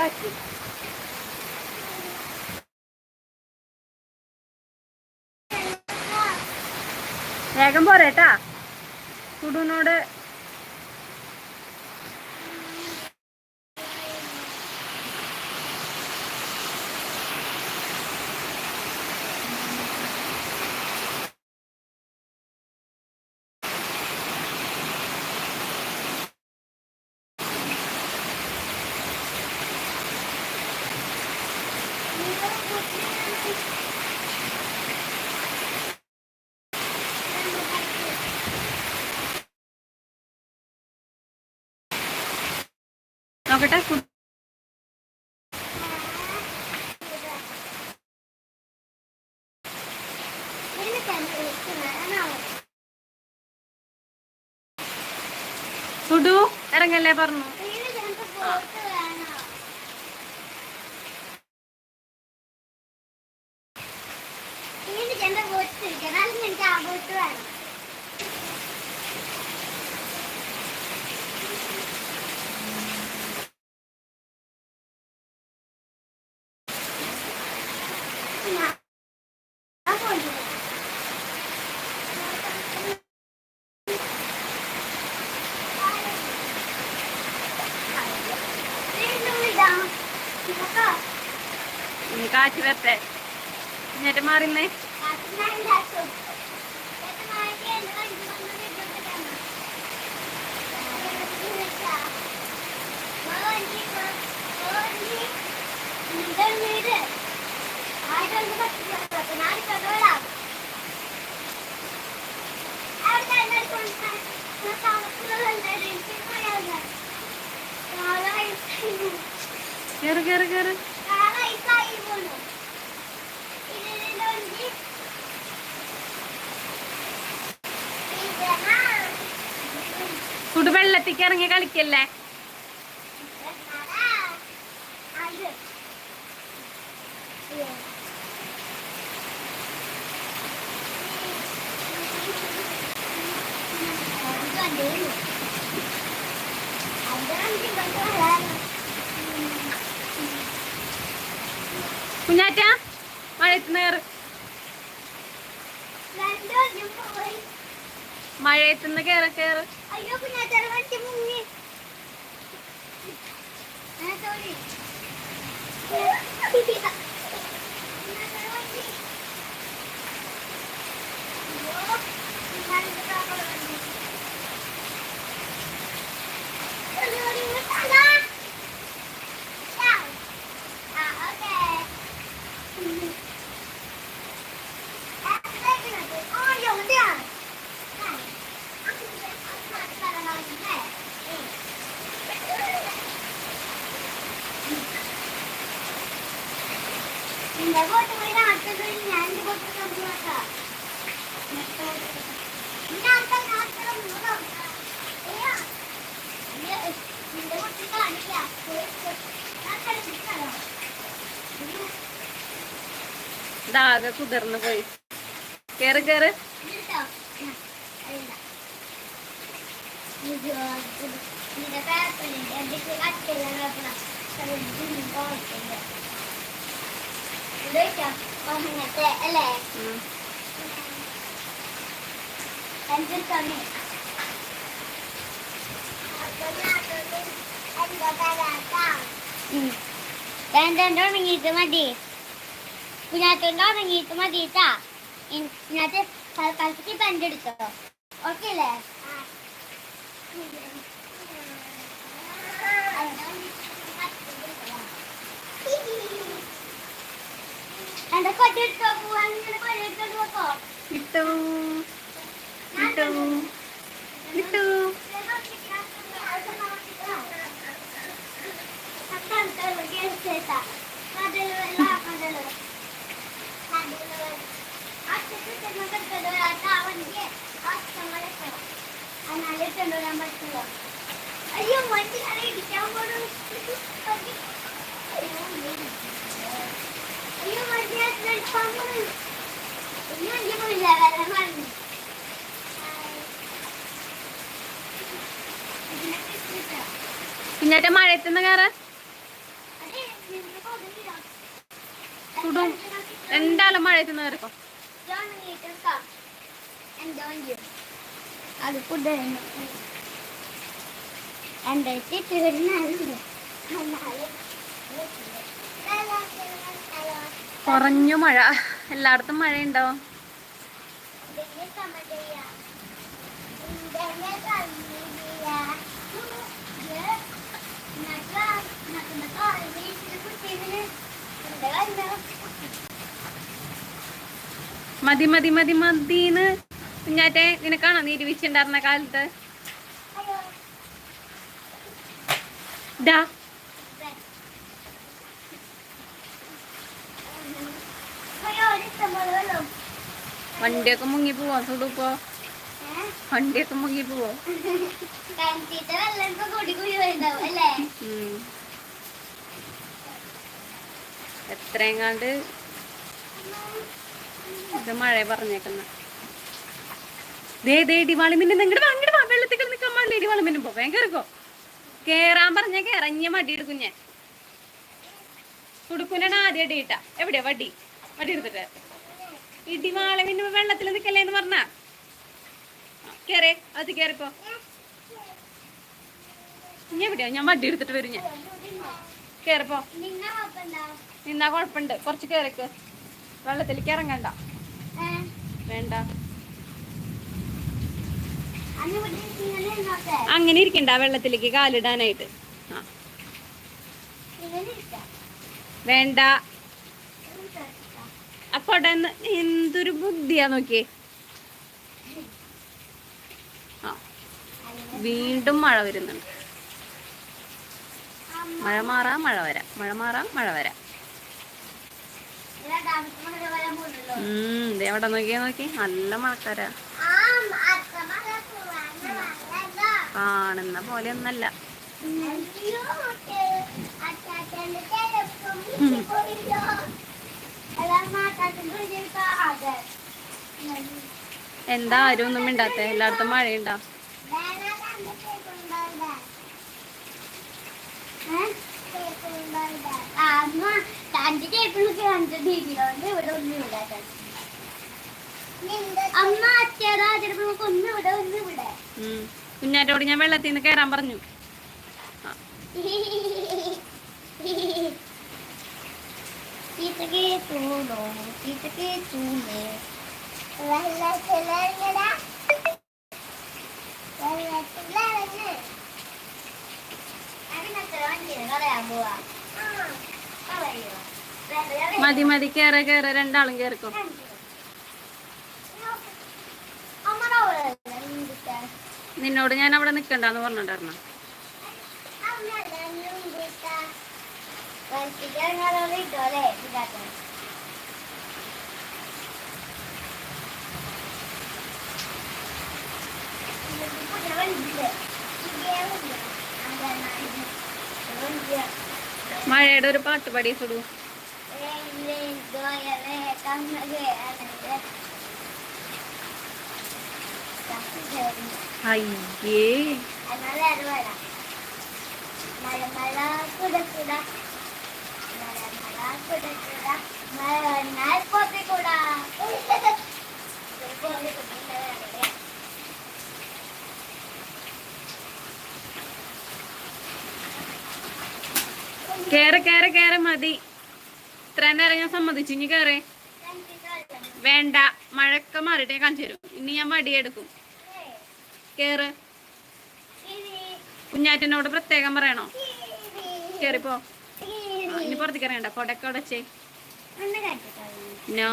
കാറ്റ് വേഗം പോരേട്ടാ. കുടുനോട് നോക്കട്ടെ. സുഡു ഇറങ്ങല്ലേ പറഞ്ഞു. എനിക്ക് ആ ബോട്ട് വേണം ആ ബോട്ട് വീണ്ടും ഇടാം നോക്കാം കാറ്റ് വരട്ടെ എന്നിട്ട് മാറിന്നേ കേറ് കേറ് കേറ്. വെള്ളത്തിക്ക് ഇറങ്ങി കളിക്കല്ലേ? കുഞ്ഞാറ്റ മഴയത്ത് നേറ് മഴയത്തുനിന്ന് കേറ കേറ് അയ്യോ കുഞ്ഞാച്ചാറ് വണ്ടി മുങ്ങി ആ, sorry. കുഞ്ഞാച്ചാറ് വണ്ടി. അയ്യോ, കുഞ്ഞാച്ചാറ് കാക്ക വണ്ടി. Sorry, ഇങ്ങോട്ടല്ല. Down. ആ, okay. ആ, ഇങ്ങോട്ട്. ആ, അയ്യോ, down. Down. നിന്റെ ബോട്ട് പോയി നാട്ടിൽ ഞാൻ എന്റെ ബോട്ട് കൊണ്ടുപോകാം നിന്റെ ബോട്ട് കാണിക്കാം ഇതാകെ കുതിർന്നു പോയി. കേറ് കേറ്. ഉം. രണ്ടെണ്ണം ഉണങ്ങിയിട്ട് മതി. കുഞ്ഞാത്തോണ്ട് ഉണങ്ങിയിട്ട് മതിട്ടാ ഇതിനകത്ത് തൽക്കാലത്തേക്ക് പെന്റെ എടുത്തോ. ഓക്കെ അല്ലേ? എന്റെ കൊണ്ടെടുത്തോ പോവാൻ കൊണ്ടെടുത്തോണ്ട് പോക്കോ. കിട്ടൂ. കിട്ടൂ. കിട്ടൂ. അയ്യോ മഴ ഇടിക്കാൻ പോണു അയ്യോ വണ്ടി അടിക്കാൻ അയ്യോ പോയില്ല വരാൻ പറഞ്ഞു കുഞ്ഞാറ്റ മഴയത്തുനിന്ന് കേറ് അതെ ചുടും the end നിന്ന് കയറിക്കോ അത് ഫുഡ് എന്റെ ചുറ്റുവരുന്നുണ്ട് കുറഞ്ഞു മഴ. എല്ലായിടത്തും മഴ മഴയുണ്ടോ മതി മതി മതി മതിന്ന്. കുഞ്ഞാറ്റെ നിനക്കാണോ നീ ഇരുവിച്ചുണ്ടായിരുന്ന കാലത്ത്? വണ്ടിയൊക്കെ മുങ്ങി പോവാ? സുടുപ്പോ വണ്ടിയൊക്കെ മുങ്ങി പോവോ. എത്രയെങ്ങാണ്ട് ഇത് മഴ പറഞ്ഞേക്കുന്ന. ദേ ദേ ഇടിവാളി മിന്നെ നിങ്ങടെ അങ്ങോട്ട് വാ. വെള്ളത്തിൽ നിൽക്കാൻ പാടില്ല ഇടിവാളി പോ. വേഗം കയറിക്കോ. കേറാൻ പറഞ്ഞ കേറഞ്ഞ മടി എടുക്കും ഞാൻ. കുടുക്കുനാണ് ആദ്യം അടി ഇട്ട എവിടെയാ വടി? വടി എടുത്തിട്ട്. ഇടിവാളി മിന്നു വെള്ളത്തിൽ നിൽക്കല്ലേന്ന് പറഞ്ഞ? കേറേ. അത് കേറിപ്പോ ഇനി എവിടെയാ? ഞാൻ വടി എടുത്തിട്ട് വരും ഞാൻ. കേറിപ്പോ നിന്നാ കൊഴപ്പുണ്ട് കുറച്ച് കേറിക്ക്. വെള്ളത്തിലേക്ക് ഇറങ്ങണ്ട. വേണ്ട. അങ്ങനെ ഇരിക്കണ്ട വെള്ളത്തിലേക്ക് കാലിടാനായിട്ട്. വേണ്ട. അപ്പൊ എന്തൊരു ബുദ്ധിയാ നോക്കിയേ. ആ. വീണ്ടും മഴ വരുന്നുണ്ട്. മഴ മാറാ മഴ വരാം. മഴ മാറാ മഴ വരാം. വരാൻ നോക്കിയ നോക്കി. നല്ല മഴക്കാരാ. ആ കാണുന്ന പോലെ ഒന്നല്ല. എന്താ ആരും ഒന്നും മിണ്ടാത്ത? എല്ലായിടത്തും മഴയുണ്ടോ? വേണ ഇവിടെ ഒന്നും അമ്മ ഒന്ന് ഇവിടെ ഒന്ന് ഇവിടെ. കുഞ്ഞാറ്റോട് ഞാൻ വെള്ളത്തിൽ നിന്ന് കയറാൻ പറഞ്ഞു. ചീത്തക്കേ ചീത്തക്ക് ചീത്തക്കേ തൂണ്? വെള്ളത്തിലിറങ്ങടാ മതി മതി കേറ കേറ രണ്ടാളും കേറിക്കോ. നിന്നോട് ഞാൻ അവിടെ നിക്കണ്ടെന്ന് പറഞ്ഞിട്ടുണ്ടായിരുന്നു. മഴയുടെ ഒരു പാട്ട് പാടി സുടു അയ്യേ. മഴ മഴ കുട കുട. മഴ മഴ കുട കുട. മഴ വന്നാൽ പൊത്തി കുട കേറ കേറ കേറ മതി ഇത്ര ഇറങ്ങാൻ സമ്മതിച്ചു. ഇനി കയറി വേണ്ട. മഴക്ക മാറിയിട്ട് ഞാൻ കാണിച്ചു തരും. ഇനി ഞാൻ മടിയെടുക്കും കേറ്. കുഞ്ഞാറ്റനോട് പ്രത്യേകം പറയണോ? കേറിപ്പോ. ഇനി പുറത്തേക്ക് ഇറങ്ങണ്ട. കൊടക്ക ഉടച്ചേ. നോ.